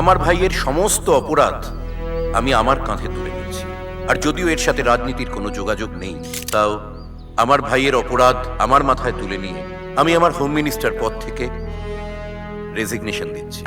আমার ভাইয়ের সমস্ত অপরাধ আমি আমার কাঁধে তুলে নিচ্ছি আর যদিও এর সাথে রাজনীতির কোনো যোগাযোগ নেই, তাও আমার ভাইয়ের অপরাধ আমার মাথায় তুলে নিয়ে আমি আমার হোম মিনিস্টার পদ থেকে রেজিগনেশন দিচ্ছি।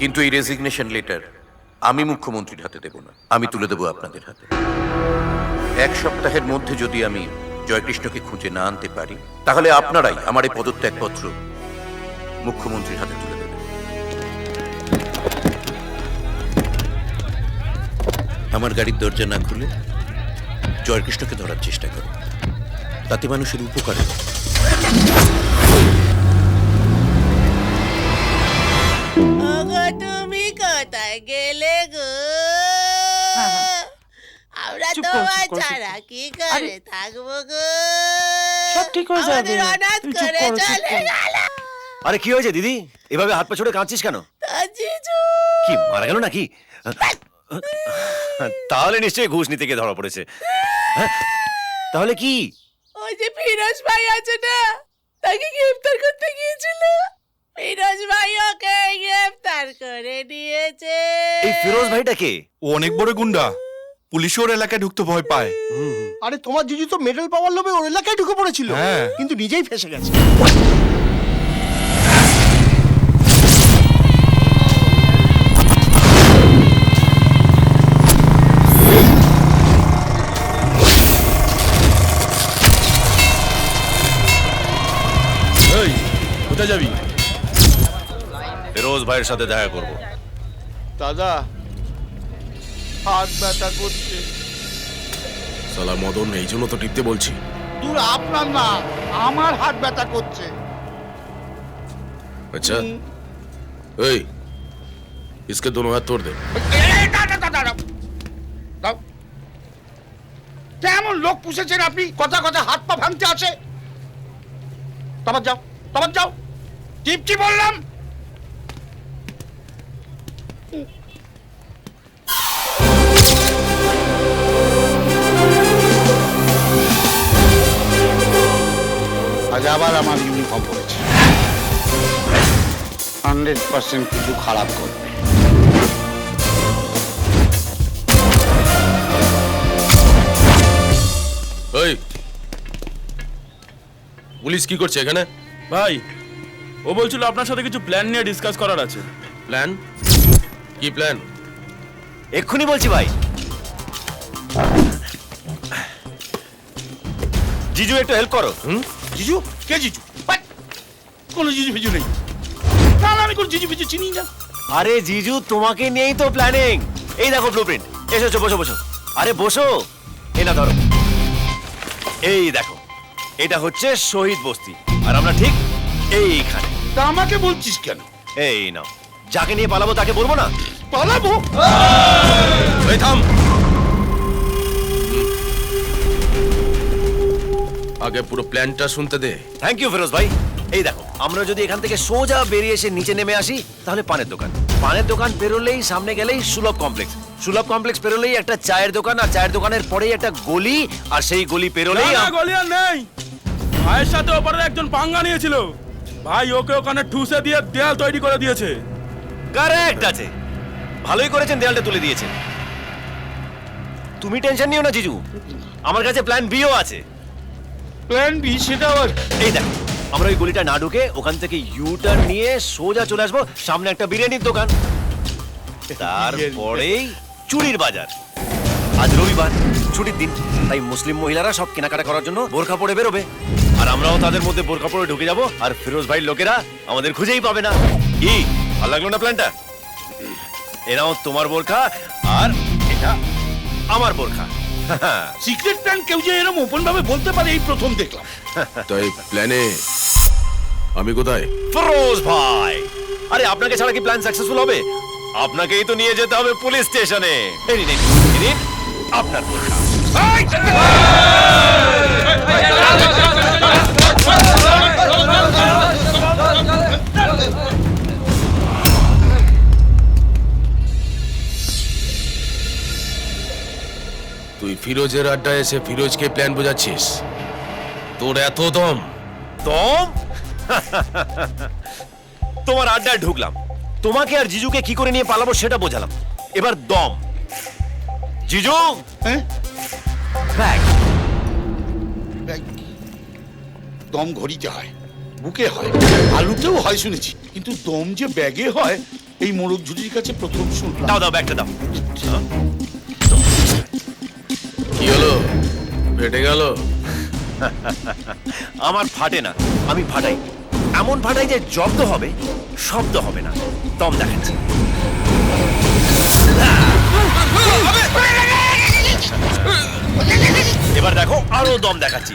কিন্তু এই রেজিগনেশন লেটার আমি মুখ্যমন্ত্রীর হাতে দেব না, আমি তুলে দেবো আপনাদের হাতে। এক সপ্তাহের মধ্যে যদি আমি জয়কৃষ্ণকে খুঁজে না আনতে পারি, তাহলে আপনারাই আমার এই পদত্যাগপত্র মুখ্যমন্ত্রীর হাতে আমার গাড়ির দরজা না খুলে জয়কৃষ্ণকে ধরার চেষ্টা করো। তাতে মানুষের উপকার। তুমি কোথায় গেলে গো? আমরা তোমার ছাড়া কি করে থাকব গো? সব ঠিক হয়ে যাবে। অনাথ করে করো, চলে গেল। আরে কি হয়েছে দিদি? এভাবে হাত পা ছড়ে কাঁদছিস কেন? কি মারা গেল নাকি? তাহলে নিশ্চয়ই ঘুষ নিতে গিয়ে ধরা পড়েছে। হ্যাঁ? তাহলে কি? ওই যে ফিরোজ ভাই আছে না তাকে গ্রেফতার করতে গিয়েছিল। ফিরোজ ভাই ওকে গ্রেফতার করে নিয়েছে। এই ফিরোজ ভাইটাকে ও অনেক বড় গুন্ডা। পুলিশ ওর এলাকায় ঢুকতে ভয় পায়। আরে তোমার জিজু তো মেডেল পাওয়ার লোভে ওর এলাকায় ঢুকে পড়েছিল। হ্যাঁ। কিন্তু নিজেই ফেসে গেছে। ভাইয়ের সাথে দেখা করব দাদা হাত ব্যথা করছে সালা মদন এই জন্য তো টিপতে বলছি দূর আপনার না আমার হাত ব্যথা করছে আচ্ছা এই इसके दोनों हाथ तोड़ दे কেমন লোক পুষেছেন আপনি কথা কথা হাত পা ভাঙতে আছে তোমার যাও তোমার যাও টিপটি বললাম আবার আমার ইউনিফর্ম পড়েছে হান্ড্রেড পার্সেন্ট কিছু খারাপ করবে। ওই পুলিশ কি করছে এখানে? ভাই ও বলছিল আপনার সাথে কিছু প্ল্যান নিয়ে ডিসকাস করার আছে। প্ল্যান কি প্ল্যান এক্ষুনি বলছি ভাই। জিজু একটু হেল্প করো হুম? জিজু কে জিজু! কোনো জিজু ফিজু নেই তাহলে আমি কোনো জিজু ফিজু চিনি না আরে জিজু তোমাকে নিয়েই তো প্ল্যানিং এই দেখো ব্লুপ্রিন্ট এসেছ বসো বসো আরে বসো এই না ধরো এই দেখো এটা হচ্ছে শহীদ বস্তি আর আমরা ঠিক এইখানে তা আমাকে বলছিস কেন এই নাও যাকে নিয়ে পালাবো তাকে বলব না পালাবো এই থাম আগে পুরো প্ল্যানটা শুনতে দে। থ্যাংক ইউ ফিরোজ ভাই। এই দেখো আমরা যদি এখান থেকে সোজা বেরিয়ে এসে নিচে নেমে আসি তাহলে পানের দোকান। পানের দোকান পেরোলেই সামনে গেলেই সুলভ কমপ্লেক্স। সুলভ কমপ্লেক্স পেরোলেই একটা চায়ের দোকান আর চায়ের দোকানের পরেই একটা গলি আর সেই গলি পেরোলেই গলি আর নেই। ভাইয়ের সাথে ওপারের একজন পাঙ্গা নিয়েছিল। ভাই ওকে ওখানে ঠুসে দিয়ে দেয়াল তৈরি করে দিয়েছে। কারেক্ট আছে। ভালোই করেছেন দেয়ালটা তুলে দিয়েছেন। তুমি টেনশন নিও না জিজু। আমার কাছে প্ল্যান বিও আছে। প্ল্যান বি সেটা আবার এই দেখো আমরা ওই গলিটা না ঢুকে ওখান থেকে ইউ টার্ন নিয়ে সোজা চলে আসব সামনে একটা বিরিয়ানির দোকান। তারপরেই চুরির বাজার। আজ রবিবার ছুটির দিন তাই মুসলিম মহিলারা সব কেনাকাটা করার জন্য বোরখা পরে বেরোবে। আর আমরাও তাদের মধ্যে বোরখা পরে ঢুকে যাব আর ফিরোজ ভাই লোকেরা আমাদের খুঁজেই পাবে না। কি ভালো লাগল না প্ল্যানটা এরাও তোমার বোরখা আর এটা আমার বোরখা। সিক্রেট প্ল্যান কেউ যে এরকম ওপেন ভাবে বলতে পারে এই প্রথম দেখলাম তো এই প্ল্যানে আমি কোথায় ফিরোজ ভাই আরে আপনাকে ছাড়া কি প্ল্যান সাকসেসফুল হবে আপনাকেই তো নিয়ে যেতে হবে পুলিশ স্টেশনে এই নিন, নিন, আপনার বোরখা ফিরোজের আড্ডায় এসে ফিরোজকে প্ল্যান বোঝাচ্ছিস। তোর এত দম। দম? তোমার আড্ডায় ঢুকলাম। তোমাকে আর জিজুকে কি করে নিয়ে পালাবো সেটা বোঝালাম। এবার দম। জিজু? হ্যাঁ? ব্যাগ দম ঘড়িতে হয় বুকে হয় আলুতেও হয় শুনেছি। কিন্তু দম যে ব্যাগে হয় এই মোরগ ঝুড়ির কাছে প্রথম শুনলাম। দাও দাও ব্যাগটা দাও। কি হলো? ফেটে গেল? আমার ফাটে না, আমি ফাটাই। এমন ফাটাই যে জব্দ হবে, শব্দ হবে না। দম দেখাচ্ছি। এবার দেখো, আরও দম দেখাচ্ছি।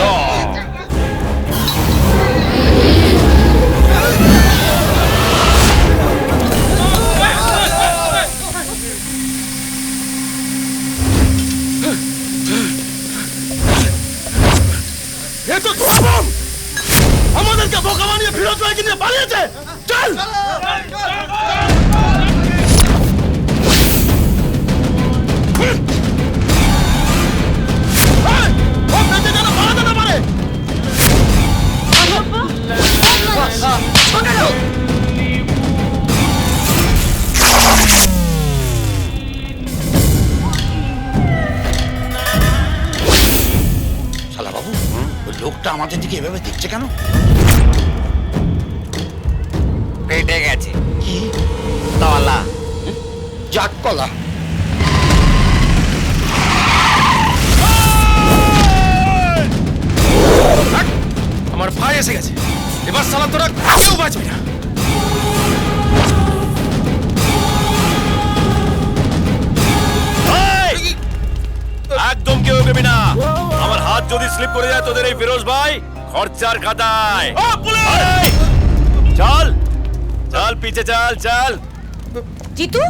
দম। তো ধরাবম আমাদেরকে বোকা বানিয়ে ফিরত ভাইকে নিয়ে পালিয়েছে! চল! পারে। লোকটা আমাদের দিকে এভাবে দেখছে কেন? পেটে গেছে। কি? তলা। যাক কলা। আমার ভাই এসে গেছে। এবার সালা তোরা কেউ বাঁচবি না। যদি স্লিপ করে যায় তোদের এই ফিরোজ ভাই খরচার খাতায়! চল! চল পিছে চল চল। জিতু?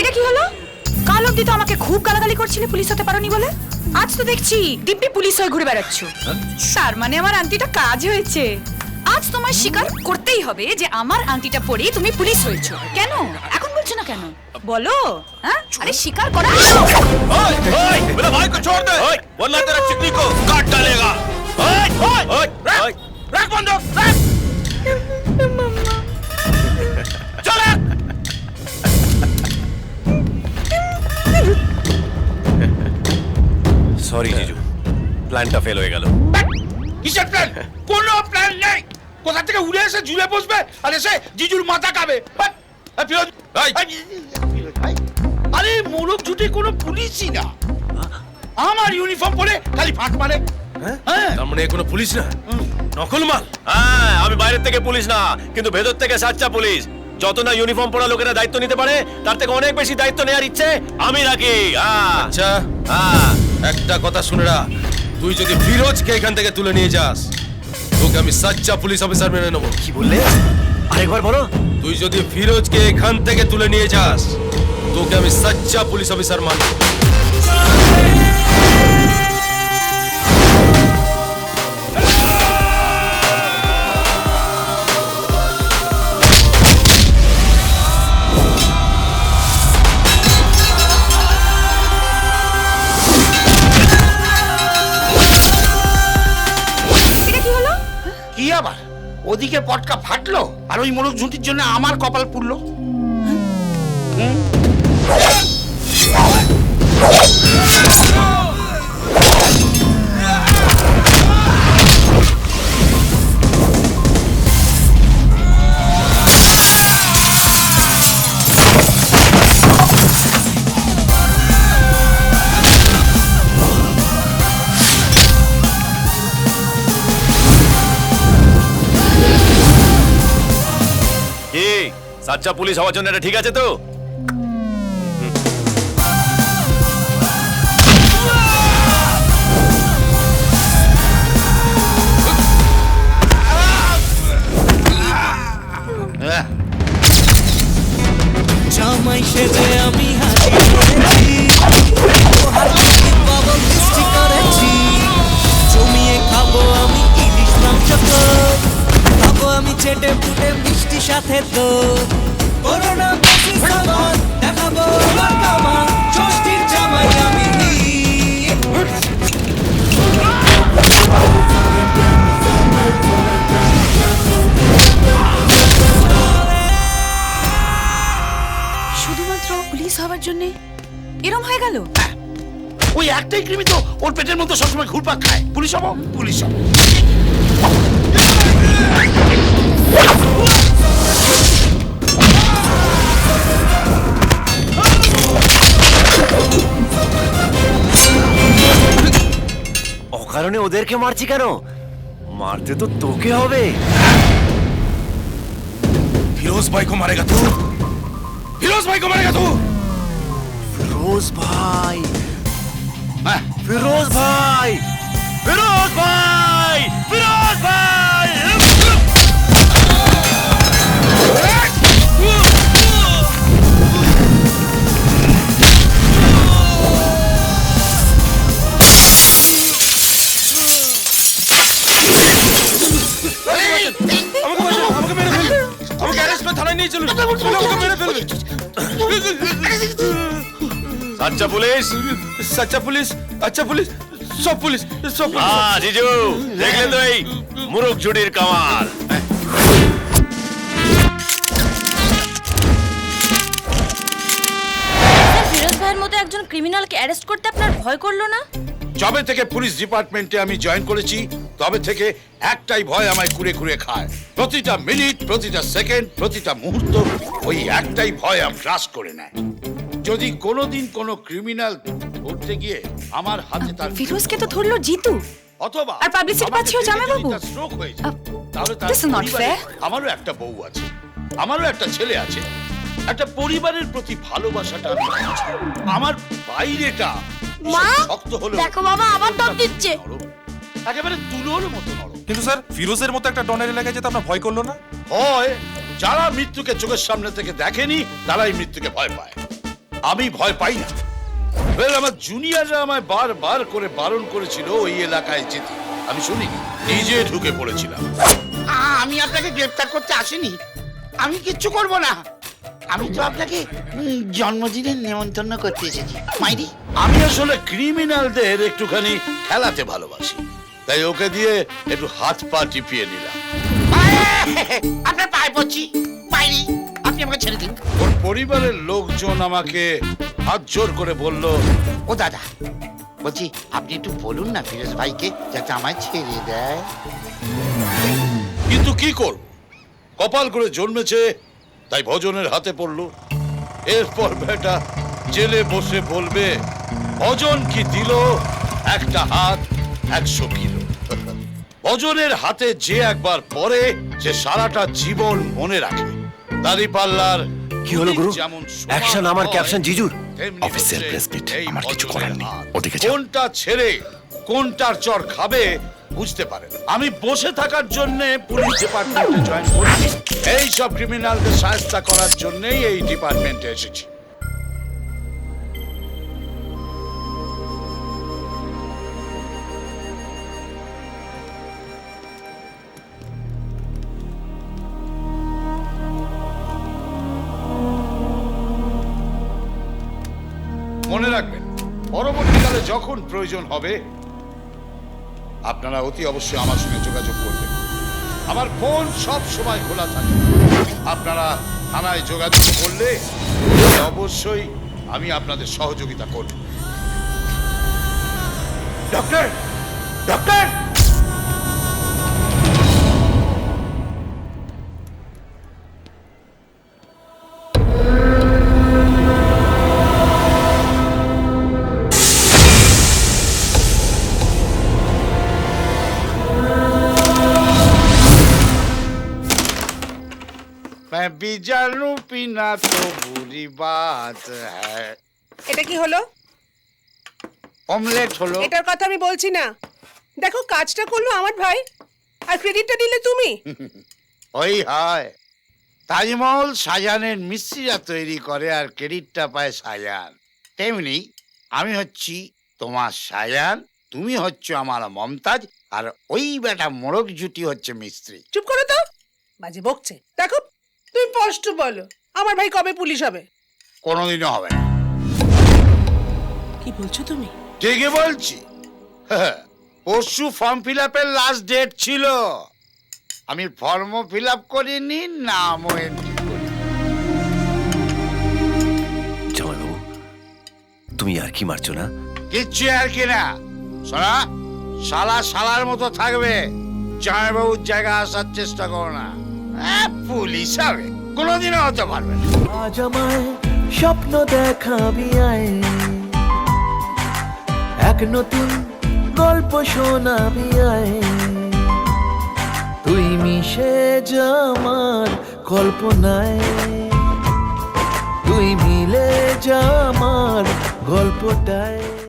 এটা কি হলো? কাল অব্দি তো আমাকে খুব গালাগালি করছিলে পুলিশ হতে পারোনি বলে। আজ তো দেখছি দিব্যি পুলিশ হয়ে ঘুরে বেড়াচ্ছ। তার মানে আমার আন্টিটা কাজ হয়েছে। আজ তোমায় স্বীকার করতেই হবে যে আমার আন্টিটা পরে তুমি পুলিশ হয়েছো। কেন? এখন বলছো না কেন বলো হ্যাঁ আরে স্বীকার করো ओए, ओए, मेरे भाई को छोड़ दे ओए, वरना तेरा चिकनी को काट डालेगा ओए, ओए, ओए, ओए, রাখ বন্ধ রাখ चल रख। সরি জিজু প্ল্যানটা ফেল হয়ে গেল কিসের প্ল্যান কোনো প্ল্যান নেই কোথা থেকে উড়ে এসে ঝুলে বসবে আর এসে জিজুর মাথা খাবে বাট, এই ফিরোজ, ফিরোজ ভাই, আরে মোরগ ছুটি কোনো পুলিশই না। আমার ইউনিফর্ম পরে খালি ফাঁক মারে। হ্যাঁ? তার মানে কোনো পুলিশ না? নকল মাল? হ্যাঁ আমি বাইরের থেকে পুলিশ না কিন্তু ভেতর থেকে সাচ্চা পুলিশ। যত না ইউনিফর্ম পরা লোকেরা দায়িত্ব নিতে পারে তার থেকে অনেক বেশি দায়িত্ব নেওয়ার ইচ্ছে আমি রাখি হ্যাঁ। আচ্ছা হ্যাঁ। একটা কথা শুনে রাখ। তুই যদি ফিরোজকে এখান থেকে তুলে নিয়ে যাস তোকে আমি সাচ্চা পুলিশ অফিসার মেনে নেব। কি বললে? আরেকবার বলো। তুই যদি ফিরোজকে এখান থেকে তুলে নিয়ে যাস, তোকে আমি সচ্চা পুলিশ অফিসার মানবো। ওদিকে পটকা ফাটলো আর ওই মোরগ ঝুঁটির জন্য আমার কপাল পুড়লো। কি সাচ্চা পুলিশ হওয়ার জন্য এটা ঠিক আছে তো? জামাই সেজে আমি মিষ্টি করেছি। জমিয়ে খাব আমি ইলিশ মাংস খাব আমি চেটে পুটে আছি সাথে তো করোনা শুধুমাত্র পুলিশ হওয়ার জন্য এরম হয়ে গেল? ওই একটাই কৃমি ওর পেটের মধ্যে সবসময় ঘুরপাক খায়। পুলিশ হব? পুলিশ কারণে ওদেরকে মারছি কেন? মারতে তো তোকে হবে। ফিরোজ ভাই কো মারেগা তু। ফিরোজ ভাই কো মারেগা তু। ফিরোজ ভাই। ফিরোজ ভাই। ফিরোজ ভাই। ফিরোজ ভাই। পুলিশ সচ্চা পুলিশ আচ্ছা পুলিশ সব পুলিশ সব পুলিশ। জিজু দেখলে তো এই মুরগ জুড়ির কামাল। ফিরোজ ভাইয়ের মতো একজন ক্রিমিনালকে অ্যারেস্ট করতে আপনার ভয় করল না? যবে থেকে পুলিশ ডিপার্টমেন্টে আমি জয়েন করেছি তবে থেকে একটাই ভয় আমায় কুড়ে কুড়ে খায়। প্রতিটা মিনিট প্রতিটা সেকেন্ড প্রতিটা মুহূর্ত ওই একটাই ভয় আমি গ্রাস করে নেয়। যদি কোনোদিন কোনো ক্রিমিনাল ধরতে গিয়ে আমার হাতে তার ফিরোজকে তো ধরলো জিতু। অথবা আর publicity পাচ্ছেও জামাইবাবু? স্ট্রোক হয়েছে তাহলে তার is not পরিবারে আমারও একটা বউ আছে আমারও একটা ছেলে আছে। একটা পরিবারের প্রতি ভালোবাসাটা আমার বাইরেটা মা, শক্ত হলো দেখো বাবা, আবার দম দিচ্ছে। একেবারে তুলোর মতো নরম। কিন্তু স্যার ফিরোজের মতো একটা ডনের এলাকায় যেতে আপনার ভয় করল না? হয় যারা মৃত্যুকে চোখের সামনে থেকে দেখেনি তারাই মৃত্যুকে ভয় পায়। আমি ভয় পাই না। আমার জুনিয়ররা আমায় বারবার করে বারণ করেছিল ওই এলাকায় যেতে। আমি শুনিনি নিজে ঢুকে পড়েছিলাম। আমি আপনাকে গ্রেফতার করতে আসিনি। আমি কিচ্ছু করব না। আমি তো আপনাকে উম, জন্মদিনের নেমন্তন্ন করতে এসেছি। মাইরি? আমি আসলে ক্রিমিনালদের একটুখানি খেলাতে ভালোবাসি। তাই ওকে দিয়ে একটু হাত পা টিপিয়ে নিলাম। আপনার পায়ে পড়ছি। মাইরি? আপনি আমাকে ছেড়ে দিন। ওর পরিবারের লোকজন আমাকে হাত জোর করে বলল ও দাদা বলছি আপনি একটু বলুন না ফিরোজ ভাইকে যাতে আমায় ছেড়ে দেয়। কিন্তু কি করব? কপাল করে জন্মেছে তাই ভজনের হাতে পড়ল। এরপর বেটা জেলে বসে বলবে ভজন কি দিল? একটা হাত একশো কিলো। ভজনের হাতে যে একবার পরে সে সারাটা জীবন মনে রাখে। কি হলো গুরু? অ্যাকশন আমার ক্যাপশন জিজুর। অফিসের আমার কিছু করার নেই। ওদিকে। কোনটা ছেড়ে কোনটার চর খাবে বুঝতে পারে। আমি বসে থাকার জন্য পুলিশ ডিপার্টমেন্টে জয়েন করেছি এই সব ক্রিমিনালদের সাহায্য করার জন্যই এই ডিপার্টমেন্টে এসেছি হবে, আপনারা অতি অবশ্যই আমার সঙ্গে যোগাযোগ করবেন। আমার ফোন সব সময় খোলা থাকে। আপনারা থানায় যোগাযোগ করলে অবশ্যই আমি আপনাদের সহযোগিতা করব। ডক্টর ডক্টর मैं भी जानू पीना तो बुरी बात है এটা কি হলো অমলেট হলো এটার কথা আমি বলছি না দেখো কাজটা করলো আমার ভাই আর ক্রেডিটটা দিলে তুমি ওই হয় তাজমহল সাজানের মিস্ত্রিরা তৈরি করে আর ক্রেডিটটা পায় সাজান তেমনি আমি হচ্ছি তোমার সাজান তুমি হচ্ছে আমার মমতাজ আর ওই বেটা মোড়ক জুটি হচ্ছে মিস্ত্রি চুপ করো তো বাজে বকছে দেখো তুমি স্পষ্ট বলো। আমার ভাই কবে পুলিশ হবে? কোনোদিনও হবে না। কি বলছো তুমি? ঠিকই বলছি। পরশু ফর্ম ফিল আপের লাস্ট ডেট ছিল। আমি ফর্মও ফিল আপ করিনি নামও এন্ট্রি করি জামাইবাবু তুমি আর কি মারছো না? কিচ্ছু আর কি না। শোনা শালা শালার মতো থাকবে। জামাইবাবুর জায়গা আসার চেষ্টা করো না। আহ, পুলিশ হবে। কোনোদিনও হতে পারবে আজ আমায় স্বপ্ন দেখাবি আয়। এক নতুন গল্প শোনাবি আয়। তুই মিশে যা আমার কল্পনায়। তুই মিলে যা গল্পটায়।